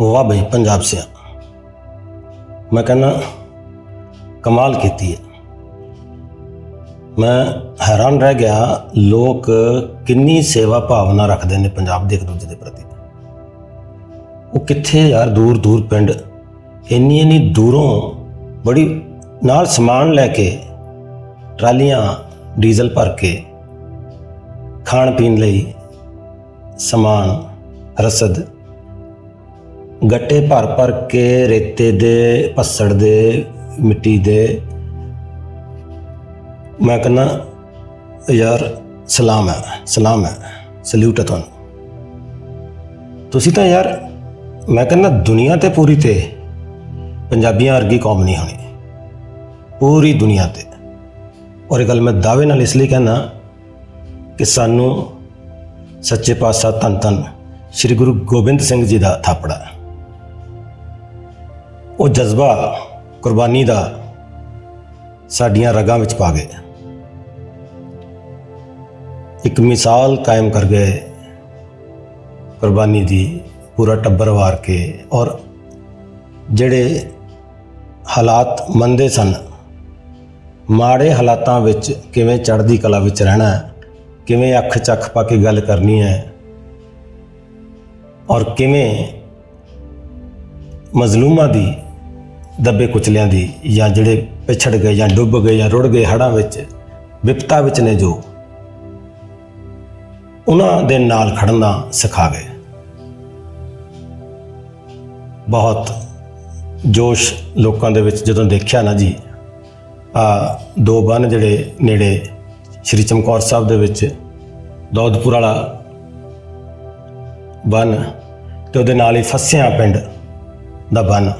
ਵਾਹ ਬਈ, ਪੰਜਾਬ ਸੇ ਮੈਂ ਕਹਿੰਦਾ, ਕਮਾਲ ਕੀਤੀ ਹੈ ਮੈਂ ਹੈਰਾਨ ਰਹਿ ਗਿਆ, ਲੋਕ ਕਿੰਨੀ ਸੇਵਾ ਭਾਵਨਾ ਰੱਖਦੇ ਨੇ ਪੰਜਾਬ ਦੇ ਇੱਕ ਦੂਜੇ ਦੇ ਪ੍ਰਤੀ। ਉਹ ਕਿੱਥੇ ਯਾਰ ਦੂਰ ਦੂਰ ਪਿੰਡ, ਇੰਨੀ ਇੰਨੀ ਦੂਰੋਂ ਬੜੀ ਨਾਲ ਸਮਾਨ ਲੈ ਕੇ ਟਰਾਲੀਆਂ, ਡੀਜ਼ਲ ਭਰ ਕੇ ਖਾਣ ਪੀਣ ਲਈ ਸਮਾਨ, ਰਸਦ ਗੱਟੇ ਭਰ ਭਰ ਕੇ ਰੇਤੇ ਦੇ ਪੱਸੜ ਦੇ, ਮਿੱਟੀ ਦੇ। ਮੈਂ ਕਹਿੰਦਾ, ਯਾਰ, ਸਲਾਮ ਹੈ ਸਲਾਮ ਹੈ, ਸਲੂਟ ਹੈ ਤੁਹਾਨੂੰ। ਤੁਸੀਂ ਤਾਂ ਯਾਰ, ਮੈਂ ਕਹਿੰਦਾ, ਦੁਨੀਆ ਤੇ ਪੂਰੀ ਤੇ ਪੰਜਾਬੀਆਂ ਵਰਗੀ ਕੌਮ ਨਹੀਂ ਹੋਣੀ। ਪੂਰੀ ਦੁਨੀਆ ਤੇ। ਔਰ ਇਹ ਗੱਲ ਮੈਂ ਦਾਅਵੇ ਨਾਲ ਇਸ ਲਈ ਕਹਿੰਦਾ ਕਿ ਸਾਨੂੰ ਸੱਚੇ ਪਾਤਸ਼ਾਹ ਧੰਨ ਧੰਨ ਸ੍ਰੀ ਗੁਰੂ ਗੋਬਿੰਦ ਸਿੰਘ ਜੀ ਦਾ ਥਾਪੜਾ ਉਹ ਜਜ਼ਬਾ ਕੁਰਬਾਨੀ ਦਾ ਸਾਡੀਆਂ ਰਗਾਂ ਵਿੱਚ ਪਾ ਗਏ। ਇੱਕ ਮਿਸਾਲ ਕਾਇਮ ਕਰ ਗਏ ਕੁਰਬਾਨੀ ਦੀ, ਪੂਰਾ ਟੱਬਰ ਵਾਰ ਕੇ ਔਰ ਜਿਹੜੇ ਹਾਲਾਤ ਮੰਦੇ ਸਨ, ਮਾੜੇ ਹਾਲਾਤਾਂ ਵਿੱਚ ਕਿਵੇਂ ਚੜ੍ਹਦੀ ਕਲਾ ਵਿੱਚ ਰਹਿਣਾ ਕਿਵੇਂ ਅੱਖ ਚੱਖ ਪਾ ਕੇ ਗੱਲ ਕਰਨੀ ਹੈ ਔਰ ਕਿਵੇਂ ਮਜ਼ਲੂਮਾਂ ਦੀ ਦੱਬੇ ਕੁਚਲਿਆਂ ਦੀ ਜਾਂ ਜਿਹੜੇ ਪਿਛੜ ਗਏ ਜਾਂ ਡੁੱਬ ਗਏ ਜਾਂ ਰੁੜ ਗਏ ਹੜ੍ਹਾਂ ਵਿੱਚ, ਵਿਪਤਾ ਵਿੱਚ ਨੇ ਜੋ, ਉਹਨਾਂ ਦੇ ਨਾਲ ਖੜਨਾ ਸਿਖਾ ਗਏ। ਬਹੁਤ ਜੋਸ਼ ਲੋਕਾਂ ਦੇ ਵਿੱਚ ਜਦੋਂ ਦੇਖਿਆ ਨਾ ਜੀ, ਆ ਦੋ ਬੰਨ ਜਿਹੜੇ ਨੇੜੇ ਸ਼੍ਰੀ ਚਮਕੌਰ ਸਾਹਿਬ ਦੇ ਵਿੱਚ, ਦੌਦਪੁਰ ਵਾਲਾ ਬੰਨ ਤੇ ਉਹਦੇ ਨਾਲ ਹੀ ਫਸਿਆ ਪਿੰਡ ਦਾ ਬੰਨ।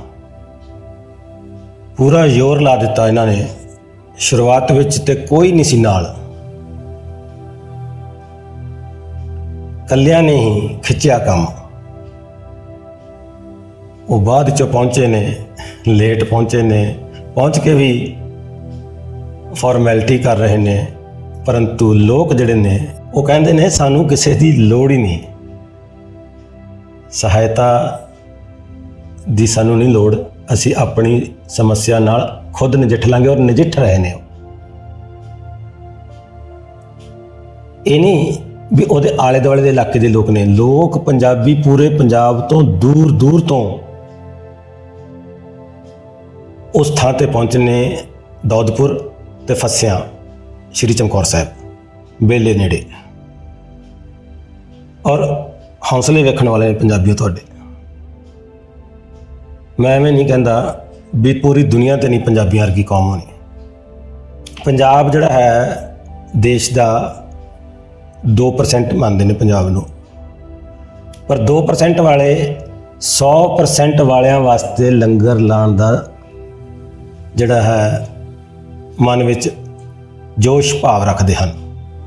ਪੂਰਾ ਜ਼ੋਰ ਲਾ ਦਿੱਤਾ ਇਹਨਾਂ ਨੇ। ਸ਼ੁਰੂਆਤ ਵਿੱਚ ਤੇ ਕੋਈ ਨਹੀਂ ਸੀ ਨਾਲ। ਕੱਲਿਆਂ ਨੇ ਹੀ ਖਿੱਚਿਆ ਕੰਮ। ਉਹ ਬਾਅਦ ਚੋਂ ਪਹੁੰਚੇ ਨੇ ਲੇਟ ਪਹੁੰਚੇ ਨੇ। ਪਹੁੰਚ ਕੇ ਵੀ ਫਾਰਮੈਲਿਟੀ ਕਰ ਰਹੇ ਨੇ। ਪਰੰਤੂ ਲੋਕ ਜਿਹੜੇ ਨੇ, ਉਹ ਕਹਿੰਦੇ ਨੇ, ਸਾਨੂੰ ਕਿਸੇ ਦੀ ਲੋੜ ਹੀ ਨਹੀਂ। ਸਹਾਇਤਾ ਦੀ ਸਾਨੂੰ ਨਹੀਂ ਲੋੜ। ਅਸੀਂ ਆਪਣੀ ਸਮੱਸਿਆ ਨਾਲ ਖੁਦ ਨਜਿੱਠ ਲਾਂਗੇ ਔਰ ਨਜਿੱਠ ਰਹੇ ਨੇ ਉਹ। ਇਹ ਨਹੀਂ ਵੀ ਉਹਦੇ ਆਲੇ ਦੁਆਲੇ ਦੇ ਇਲਾਕੇ ਦੇ ਲੋਕ ਨੇ। ਲੋਕ ਪੰਜਾਬੀ ਪੂਰੇ ਪੰਜਾਬ ਤੋਂ ਦੂਰ ਦੂਰ ਤੋਂ ਉਸ ਥਾਂ ਤੇ ਪਹੁੰਚਨੇ ਦੌਦਪੁਰ ਤੇ ਫਸਿਆ, ਸ਼੍ਰੀ ਚਮਕੌਰ ਸਾਹਿਬ, ਬੇਲੇ ਨੇੜੇ। ਔਰ ਹੌਸਲੇ ਵੇਖਣ ਵਾਲੇ ਨੇ ਪੰਜਾਬੀਓ ਤੁਹਾਡੇ। ਮੈਂ ਐਵੇਂ ਨਹੀਂ ਕਹਿੰਦਾ ਵੀ ਪੂਰੀ ਦੁਨੀਆ ਤੇ ਨਹੀਂ ਪੰਜਾਬੀਆਂ ਵਰਗੀ ਕੌਮ ਹੋਣੀ ਪੰਜਾਬ ਜਿਹੜਾ ਹੈ, ਦੇਸ਼ ਦਾ 2% ਮੰਨਦੇ ਨੇ ਪੰਜਾਬ ਨੂੰ। ਪਰ 2% ਵਾਲੇ 100% ਵਾਲਿਆਂ ਵਾਸਤੇ ਲੰਗਰ ਲਾਉਣ ਦਾ ਜਿਹੜਾ ਹੈ, ਮਨ ਵਿੱਚ ਜੋਸ਼ ਭਾਵ ਰੱਖਦੇ ਹਨ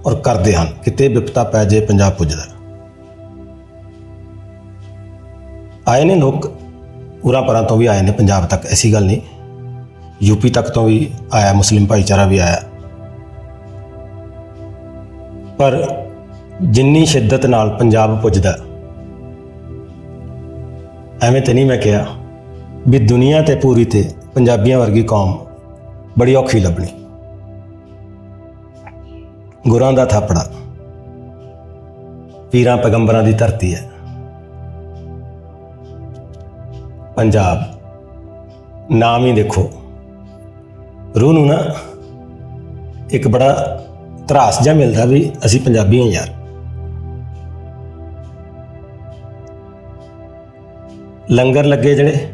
ਔਰ ਕਰਦੇ ਹਨ ਕਿਤੇ ਵਿਪਤਾ ਪੈ ਜੇ, ਪੰਜਾਬ ਪੁੱਜਦਾ। ਆਏ ਨੇ ਲੋਕ ਉਰਾਂ ਪਰਾਂ ਤੋਂ ਵੀ ਆਏ ਨੇ ਪੰਜਾਬ ਤੱਕ, ਐਸੀ ਗੱਲ ਨਹੀਂ। ਯੂਪੀ ਤੱਕ ਤੋਂ ਵੀ ਆਇਆ, ਮੁਸਲਿਮ ਭਾਈਚਾਰਾ ਵੀ ਆਇਆ। ਪਰ ਜਿੰਨੀ ਸ਼ਿੱਦਤ ਨਾਲ ਪੰਜਾਬ ਪੁੱਜਦਾ, ਐਵੇਂ ਤੇ ਨਹੀਂ ਮੈਂ ਕਿਹਾ ਵੀ ਦੁਨੀਆ ਤੇ ਪੂਰੀ ਤੇ ਪੰਜਾਬੀਆਂ ਵਰਗੀ ਕੌਮ ਬੜੀ ਔਖੀ ਲੱਭਣੀ। ਗੁਰਾਂ ਦਾ ਥਾਪੜਾ, ਪੀਰਾਂ, ਪੈਗੰਬਰਾਂ ਦੀ ਧਰਤੀ ਹੈ। ਪੰਜਾਬ। ਨਾਮ ਹੀ ਦੇਖੋ। ਰੂਹ ਨੂੰ ਨਾ ਇੱਕ ਬੜਾ ਤਰਾਸ ਜਿਹਾ ਮਿਲਦਾ ਵੀ ਅਸੀਂ ਪੰਜਾਬੀ ਹਾਂ ਯਾਰ। ਲੰਗਰ ਲੱਗੇ ਜਿਹੜੇ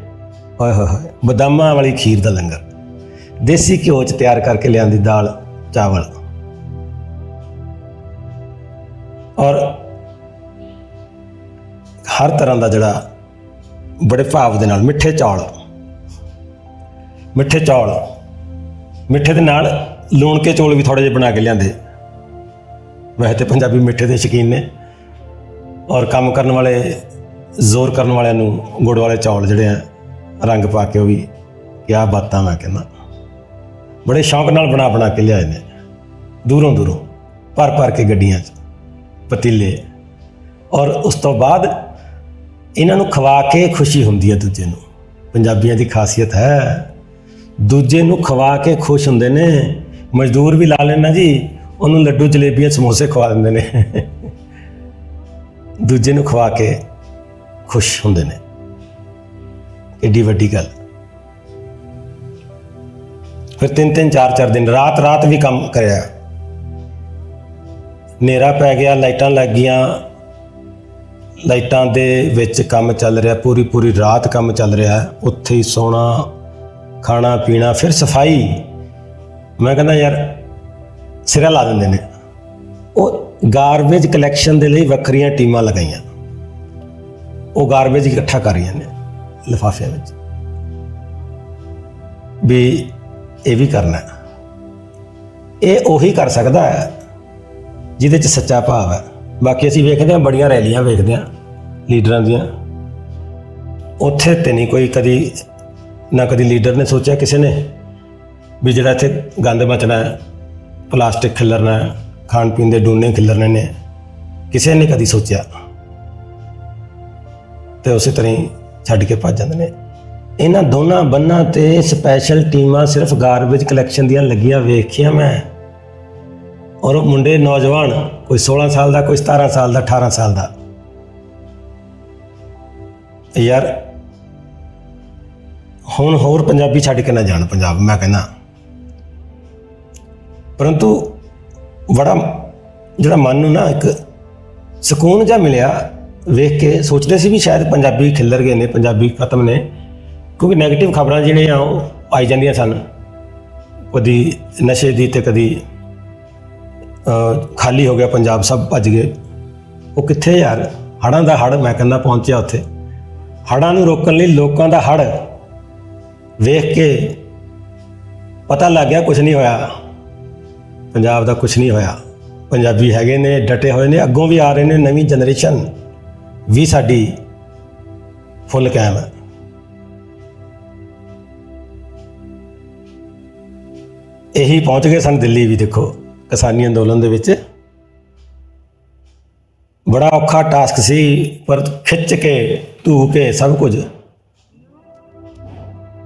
ਓਏ ਹੋਏ ਹੋਏ, ਬਦਾਮਾਂ ਵਾਲੀ ਖੀਰ ਦਾ ਲੰਗਰ। ਦੇਸੀ ਘਿਓ ਚ ਤਿਆਰ ਕਰਕੇ ਲਿਆਂਦੀ ਦਾਲ, ਚਾਵਲ। ਔਰ ਹਰ ਤਰ੍ਹਾਂ ਦਾ ਜਿਹੜਾ ਬੜੇ ਭਾਵ ਦੇ ਨਾਲ, ਮਿੱਠੇ ਚੌਲ। ਮਿੱਠੇ ਚੌਲ। ਮਿੱਠੇ ਦੇ ਨਾਲ ਲੂਣ ਕੇ ਚੌਲ ਵੀ ਥੋੜੇ ਜਿਹੇ ਬਣਾ ਕੇ ਲਿਆਂਦੇ। ਵੈਸੇ ਤੇ ਪੰਜਾਬੀ ਮਿੱਠੇ ਦੇ ਸ਼ੌਕੀਨ ਨੇ। ਔਰ ਕੰਮ ਕਰਨ ਵਾਲੇ, ਜ਼ੋਰ ਕਰਨ ਵਾਲਿਆਂ ਨੂੰ ਗੁੜ ਵਾਲੇ ਚੌਲ ਜਿਹੜੇ ਆ, ਰੰਗ ਪਾ ਕੇ ਉਹ ਵੀ ਕਿਆ ਬਾਤਾਂ ਮੈਂ ਕਹਿੰਦਾ। ਬੜੇ ਸ਼ੌਂਕ ਨਾਲ ਬਣਾ ਬਣਾ ਕੇ ਲਿਆਏ ਨੇ। ਦੂਰੋਂ ਦੂਰੋਂ, ਭਰ ਭਰ ਕੇ ਗੱਡੀਆਂ 'ਚ, ਪਤੀਲੇ। ਔਰ ਉਸ ਤੋਂ ਬਾਅਦ ਇਹਨਾਂ ਨੂੰ ਖਵਾ ਕੇ ਖੁਸ਼ੀ ਹੁੰਦੀ ਹੈ ਦੂਜੇ ਨੂੰ। ਪੰਜਾਬੀਆਂ ਦੀ ਖਾਸੀਅਤ ਹੈ। ਦੂਜੇ ਨੂੰ ਖਵਾ ਕੇ ਖੁਸ਼ ਹੁੰਦੇ ਨੇ। ਮਜ਼ਦੂਰ ਵੀ ਲਾ ਲੈਣਾ ਜੀ। ਉਹਨੂੰ ਲੱਡੂ, ਜਲੇਬੀਆਂ, ਸਮੋਸੇ ਖਵਾ ਦਿੰਦੇ ਨੇ। ਦੂਜੇ ਨੂੰ ਖਵਾ ਕੇ ਖੁਸ਼ ਹੁੰਦੇ ਨੇ। ਏਡੀ ਵੱਡੀ ਗੱਲ। ਫਿਰ ਤਿੰਨ ਤਿੰਨ, ਚਾਰ ਚਾਰ ਦਿਨ ਰਾਤ ਰਾਤ ਵੀ ਕੰਮ ਕਰਿਆ। ਹਨੇਰਾ ਪੈ ਗਿਆ, ਲਾਈਟਾਂ ਲੱਗ ਗਈਆਂ। ਲਾਈਟਾਂ ਦੇ ਵਿੱਚ ਕੰਮ ਚੱਲ ਰਿਹਾ, ਪੂਰੀ ਪੂਰੀ ਰਾਤ ਕੰਮ ਚੱਲ ਰਿਹਾ, ਉੱਥੇ ਹੀ ਸੌਣਾ, ਖਾਣਾ, ਪੀਣਾ, ਫਿਰ ਸਫ਼ਾਈ। ਮੈਂ ਕਹਿੰਦਾ ਯਾਰ, ਸਿਰਾ ਲਾ ਦਿੰਦੇ ਨੇ। ਉਹ ਗਾਰਬੇਜ ਕਲੈਕਸ਼ਨ ਦੇ ਲਈ ਵੱਖਰੀਆਂ ਟੀਮਾਂ ਲਗਾਈਆਂ। ਉਹ ਗਾਰਬੇਜ ਇਕੱਠਾ ਕਰ ਰਹੀਆਂ ਨੇ ਲਿਫਾਫਿਆਂ ਵਿੱਚ। ਵੀ ਇਹ ਵੀ ਕਰਨਾ ਇਹ ਉਹੀ ਕਰ ਸਕਦਾ ਹੈ, ਜਿਹਦੇ 'ਚ ਸੱਚਾ ਭਾਵ ਹੈ। ਬਾਕੀ ਅਸੀਂ ਵੇਖਦੇ ਹਾਂ, ਬੜੀਆਂ ਰੈਲੀਆਂ ਵੇਖਦੇ ਹਾਂ ਲੀਡਰਾਂ ਦੀਆਂ। ਉੱਥੇ ਤੇ ਨਹੀਂ ਕੋਈ ਕਦੀ, ਨਾ ਕਦੀ ਲੀਡਰ ਨੇ ਸੋਚਿਆ ਕਿਸੇ ਨੇ ਵੀ ਜਿਹੜਾ ਇੱਥੇ ਗੰਦ ਮਚਣਾ ਹੈ, ਪਲਾਸਟਿਕ ਖਿਲਰਨਾ ਹੈ, ਖਾਣ ਪੀਣ ਦੇ ਡੂਨੇ ਖਿਲਰਨੇ ਨੇ, ਕਿਸੇ ਨੇ ਕਦੀ ਸੋਚਿਆ। ਤੇ ਉਸੇ ਤਰ੍ਹਾਂ ਹੀ ਛੱਡ ਕੇ ਭੱਜ ਜਾਂਦੇ ਨੇ। ਇਹਨਾਂ ਦੋਨਾਂ ਬੰਨਾਂ ਤੇ ਸਪੈਸ਼ਲ ਟੀਮਾਂ ਸਿਰਫ ਗਾਰਬੇਜ ਕਲੈਕਸ਼ਨ ਦੀਆਂ ਲੱਗੀਆਂ, ਵੇਖੀਆਂ ਮੈਂ। ਔਰ ਉਹ ਮੁੰਡੇ ਨੌਜਵਾਨ, ਕੋਈ 16 ਸਾਲ ਦਾ, ਕੋਈ 17 ਸਾਲ ਦਾ 18 ਸਾਲ ਦਾ। ਯਾਰ, ਹੁਣ ਹੋਰ ਪੰਜਾਬੀ ਛੱਡ ਕੇ ਨਾ ਜਾਣ ਪੰਜਾਬ, ਮੈਂ ਕਹਿੰਦਾ। ਪਰੰਤੂ ਬੜਾ, ਜਿਹੜਾ ਮਨ ਨੂੰ ਨਾ ਇੱਕ ਸਕੂਨ ਜਿਹਾ ਮਿਲਿਆ, ਵੇਖ ਕੇ ਸੋਚਦੇ ਸੀ ਵੀ ਸ਼ਾਇਦ ਪੰਜਾਬੀ ਖਿੱਲਰ ਗਏ ਨੇ, ਪੰਜਾਬੀ ਖਤਮ ਨੇ। ਕਿਉਂਕਿ 네ਗੇਟਿਵ ਖਬਰਾਂ ਜਿਹੜੀਆਂ ਉਹ ਆਈ ਜਾਂਦੀਆਂ ਸਨ। ਕਦੀ ਨਸ਼ੇ ਦੀ ਤੇ ਕਦੀ ਖਾਲੀ ਹੋ ਗਿਆ, ਪੰਜਾਬ ਸਭ ਭੱਜ ਗਏ। ਉਹ ਕਿੱਥੇ ਯਾਰ? ਹੜਾਂ ਦਾ ਹੜ ਮੈਂ ਕਹਿੰਦਾ ਪਹੁੰਚਿਆ ਉੱਥੇ। ਹੜਾਂ ਨੂੰ ਰੋਕਣ ਲਈ ਲੋਕਾਂ ਦਾ ਹੜ ਵੇਖ ਕੇ ਪਤਾ ਲੱਗ ਗਿਆ ਕੁਝ ਨਹੀਂ ਹੋਇਆ। ਪੰਜਾਬ ਦਾ ਕੁਝ ਨਹੀਂ ਹੋਇਆ। ਪੰਜਾਬੀ ਹੈਗੇ ਨੇ, ਡਟੇ ਹੋਏ ਨੇ, ਅੱਗੋਂ ਵੀ ਆ ਰਹੇ ਨੇ ਨਵੀਂ ਜਨਰੇਸ਼ਨ। ਵੀ ਸਾਡੀ ਫੁੱਲ ਕਾਇਮ ਹੈ। ਇਹੀ ਪਹੁੰਚ ਗਏ ਸਨ ਦਿੱਲੀ ਵੀ, ਦੇਖੋ। ਕਿਸਾਨੀ ਅੰਦੋਲਨ ਦੇ ਵਿੱਚ। ਬੜਾ ਔਖਾ ਟਾਸਕ ਸੀ, ਪਰ ਖਿੱਚ ਕੇ, ਧੂ ਕੇ ਸਭ ਕੁਝ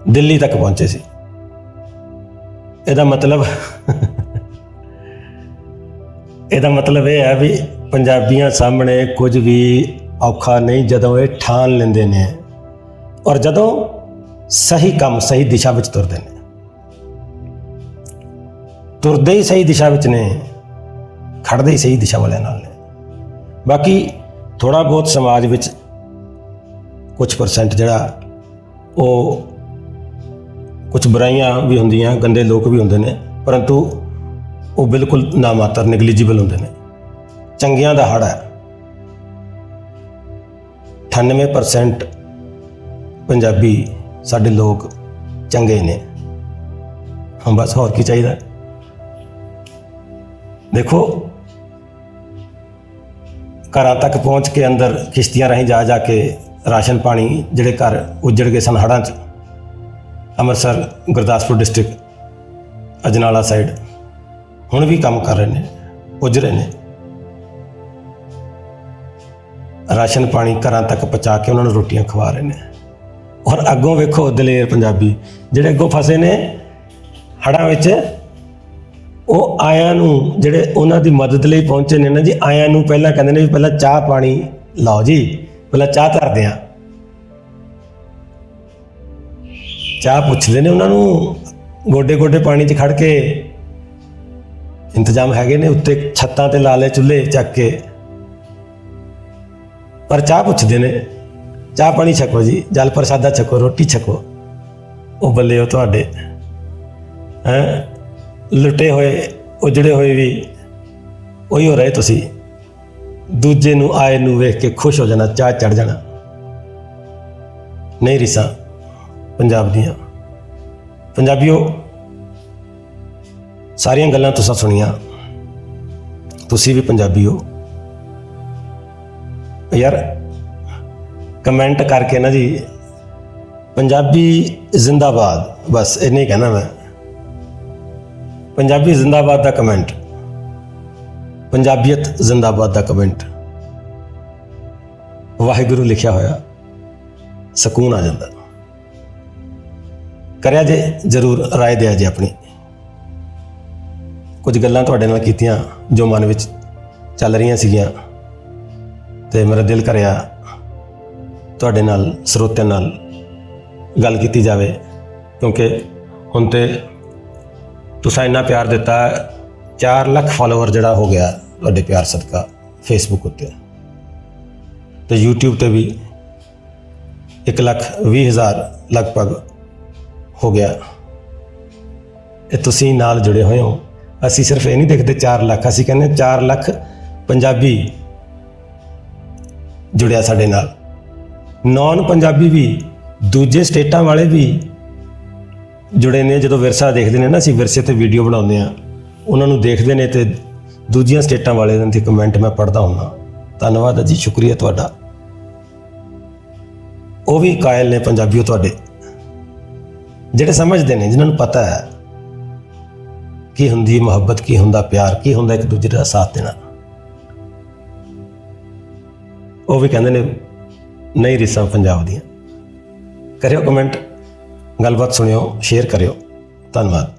ਦਿੱਲੀ ਤੱਕ ਪਹੁੰਚੇ ਸੀ। ਇਹਦਾ ਮਤਲਬ ਇਹਦਾ ਮਤਲਬ ਇਹ ਹੈ ਵੀ ਪੰਜਾਬੀਆਂ ਸਾਹਮਣੇ ਕੁਝ ਵੀ ਔਖਾ ਨਹੀਂ, ਜਦੋਂ ਇਹ ਠਾਣ ਲੈਂਦੇ ਨੇ ਔਰ ਜਦੋਂ ਸਹੀ ਕੰਮ ਸਹੀ ਦਿਸ਼ਾ ਵਿੱਚ ਤੁਰਦੇ ਨੇ। ਤੁਰਦੇ ਹੀ ਸਹੀ ਦਿਸ਼ਾ ਵਿੱਚ ਨੇ ਖੜਦੇ ਹੀ ਸਹੀ ਦਿਸ਼ਾ ਵਾਲਿਆਂ ਨਾਲ ਨੇ। ਬਾਕੀ ਥੋੜਾ ਬਹੁਤ ਸਮਾਜ ਵਿੱਚ ਕੁਝ ਪਰਸੈਂਟ ਜਿਹੜਾ ਉਹ ਕੁਝ ਬੁਰਾਈਆਂ ਵੀ ਹੁੰਦੀਆਂ, ਗੰਦੇ ਲੋਕ ਵੀ ਹੁੰਦੇ ਨੇ, ਪਰੰਤੂ ਉਹ ਬਿਲਕੁਲ ਨਾਮਾਤਰ ਨੈਗਲੀਜੀਬਲ ਹੁੰਦੇ ਨੇ। ਚੰਗਿਆਂ ਦਾ ਹੜ ਹੈ। 98% ਪੰਜਾਬੀ ਸਾਡੇ ਲੋਕ ਚੰਗੇ ਨੇ। ਹਾਂ, ਬਸ ਹੋਰ ਕੀ ਚਾਹੀਦਾ? ਦੇਖੋ, ਘਰਾਂ ਤੱਕ ਪਹੁੰਚ ਕੇ ਅੰਦਰ ਕਿਸ਼ਤੀਆਂ ਰਾਹੀਂ ਜਾ ਜਾ ਕੇ ਰਾਸ਼ਨ ਪਾਣੀ ਜਿਹੜੇ ਘਰ ਉੱਜੜ ਗਏ ਸਨ ਹੜ੍ਹਾਂ 'ਚ, ਅੰਮ੍ਰਿਤਸਰ, ਗੁਰਦਾਸਪੁਰ ਡਿਸਟ੍ਰਿਕਟ ਅਜਨਾਲਾ ਸਾਈਡ ਹੁਣ ਵੀ ਕੰਮ ਕਰ ਰਹੇ ਨੇ, ਉੱਜ ਰਹੇ ਨੇ। ਰਾਸ਼ਨ ਪਾਣੀ ਘਰਾਂ ਤੱਕ ਪਹੁੰਚਾ ਕੇ ਉਹਨਾਂ ਨੂੰ ਰੋਟੀਆਂ ਖਵਾ ਰਹੇ ਨੇ। ਔਰ ਅੱਗੋਂ ਵੇਖੋ ਦਲੇਰ ਪੰਜਾਬੀ ਜਿਹੜੇ ਅੱਗੋਂ ਫਸੇ ਨੇ, ਹੜ੍ਹਾਂ ਵਿੱਚ ਉਹ ਆਇਆਂ ਨੂੰ ਜਿਹੜੇ ਉਹਨਾਂ ਦੀ ਮਦਦ ਲਈ ਪਹੁੰਚੇ ਨੇ ਨਾ ਜੀ, ਆਇਆਂ ਨੂੰ ਪਹਿਲਾਂ ਕਹਿੰਦੇ ਨੇ ਵੀ ਪਹਿਲਾਂ ਚਾਹ ਪਾਣੀ ਲਾਓ ਜੀ, ਪਹਿਲਾਂ ਚਾਹ ਧਰਦੇ ਆ ਚਾਹ ਪੁੱਛਦੇ ਨੇ ਉਹਨਾਂ ਨੂੰ ਗੋਡੇ ਗੋਡੇ ਪਾਣੀ 'ਚ ਖੜ ਕੇ। ਇੰਤਜ਼ਾਮ ਹੈਗੇ ਨੇ, ਉੱਤੇ ਛੱਤਾਂ ਤੇ ਲਾ ਲਏ ਚੁੱਲ੍ਹੇ ਚੱਕ ਕੇ। ਪਰ ਚਾਹ ਪੁੱਛਦੇ ਨੇ, ਚਾਹ ਪਾਣੀ ਛਕੋ ਜੀ, ਜਲ ਪ੍ਰਸਾਦਾ ਛਕੋ, ਰੋਟੀ ਛਕੋ। ਉਹ ਬੱਲੇ ਉਹ ਤੁਹਾਡੇ। ਹੈ? ਲੁੱਟੇ ਹੋਏ, ਉਜੜੇ ਹੋਏ ਵੀ ਉਹੀ ਹੋ ਰਹੇ ਤੁਸੀਂ। ਦੂਜੇ ਨੂੰ ਆਏ ਨੂੰ ਵੇਖ ਕੇ ਖੁਸ਼ ਹੋ ਜਾਣਾ ਚਾਹ ਚੜ ਜਾਣਾ। ਨਹੀਂ ਰਿਸਾ, ਪੰਜਾਬ ਦੀਆਂ। ਪੰਜਾਬੀਓ, ਸਾਰੀਆਂ ਗੱਲਾਂ ਤੁਸੀਂ ਸੁਣੀਆਂ। ਤੁਸੀਂ ਵੀ ਪੰਜਾਬੀ ਹੋ ਯਾਰ, ਕਮੈਂਟ ਕਰਕੇ ਨਾ ਜੀ, ਪੰਜਾਬੀ ਜ਼ਿੰਦਾਬਾਦ, ਬਸ ਇਹ ਨਹੀਂ ਕਹਿਣਾ ਮੈਂ। ਪੰਜਾਬੀ ਜ਼ਿੰਦਾਬਾਦ ਦਾ ਕਮੈਂਟ। ਪੰਜਾਬੀਅਤ ਜ਼ਿੰਦਾਬਾਦ ਦਾ ਕਮੈਂਟ। ਵਾਹਿਗੁਰੂ ਲਿਖਿਆ ਹੋਇਆ, ਸਕੂਨ ਆ ਜਾਂਦਾ। ਕਰਿਆ ਜੇ, ਜ਼ਰੂਰ ਰਾਏ ਦਿਆ ਜੇ ਆਪਣੀ। ਕੁਝ ਗੱਲਾਂ ਤੁਹਾਡੇ ਨਾਲ ਕੀਤੀਆਂ ਜੋ ਮਨ ਵਿੱਚ ਚੱਲ ਰਹੀਆਂ ਸੀਗੀਆਂ, ਤੇ ਮੇਰਾ ਦਿਲ ਕਰਿਆ ਤੁਹਾਡੇ ਨਾਲ, ਸਰੋਤਿਆਂ ਨਾਲ ਗੱਲ ਕੀਤੀ ਜਾਵੇ, ਕਿਉਂਕਿ ਹੁਣ ਤੇ ਤੁਸੀਂ ਇੰਨਾ ਪਿਆਰ ਦਿੱਤਾ 4 ਲੱਖ ਫਾਲੋਅਰ ਜਿਹੜਾ ਹੋ ਗਿਆ ਤੁਹਾਡੇ ਪਿਆਰ ਸਦਕਾ ਫੇਸਬੁੱਕ ਉੱਤੇ। ਤੇ YouTube ਤੇ ਵੀ 1 ਲੱਖ 20 ਹਜ਼ਾਰ ਲਗਭਗ ਹੋ ਗਿਆ। ਇਹ ਤੁਸੀਂ ਨਾਲ ਜੁੜੇ ਹੋਏ ਹੋ। ਅਸੀਂ ਸਿਰਫ ਇਹ ਨਹੀਂ ਦੇਖਦੇ 4 ਲੱਖ, ਅਸੀਂ ਕਹਿੰਦੇ 4 ਲੱਖ ਪੰਜਾਬੀ ਜੁੜਿਆ ਸਾਡੇ ਨਾਲ। ਨਾਨ ਪੰਜਾਬੀ ਵੀ, ਦੂਜੇ ਸਟੇਟਾਂ ਵਾਲੇ ਵੀ ਜੁੜੇ ਨੇ, ਜਦੋਂ ਵਿਰਸਾ ਦੇਖਦੇ ਨੇ ਨਾ, ਅਸੀਂ ਵਿਰਸੇ ਤੇ ਵੀਡੀਓ ਬਣਾਉਂਦੇ ਆ ਉਹਨਾਂ ਨੂੰ ਦੇਖਦੇ ਨੇ ਤੇ ਦੂਜੀਆਂ ਸਟੇਟਾਂ ਵਾਲੇ ਦੇ ਕਮੈਂਟ ਮੈਂ ਪੜ੍ਹਦਾ ਹੁੰਦਾ। ਧੰਨਵਾਦ ਜੀ ਸ਼ੁਕਰੀਆ ਤੁਹਾਡਾ। ਉਹ ਵੀ ਕਾਇਲ ਨੇ, ਪੰਜਾਬੀਓ ਤੁਹਾਡੇ। ਜਿਹੜੇ ਸਮਝਦੇ ਨੇ, ਜਿਨ੍ਹਾਂ ਨੂੰ ਪਤਾ ਹੈ ਕੀ ਹੁੰਦੀ ਮੁਹੱਬਤ, ਕੀ ਹੁੰਦਾ ਪਿਆਰ, ਕੀ ਹੁੰਦਾ ਇੱਕ ਦੂਜੇ ਦਾ ਸਾਥ ਦੇਣਾ। ਉਹ ਵੀ ਕਹਿੰਦੇ ਨੇ, ਨਹੀਂ ਰਿਸਾਂ ਪੰਜਾਬ ਦੀਆਂ। ਕਰਿਓ ਕਮੈਂਟ ਗੱਲਬਾਤ ਸੁਣਿਓ ਸ਼ੇਅਰ ਕਰਿਓ। ਧੰਨਵਾਦ।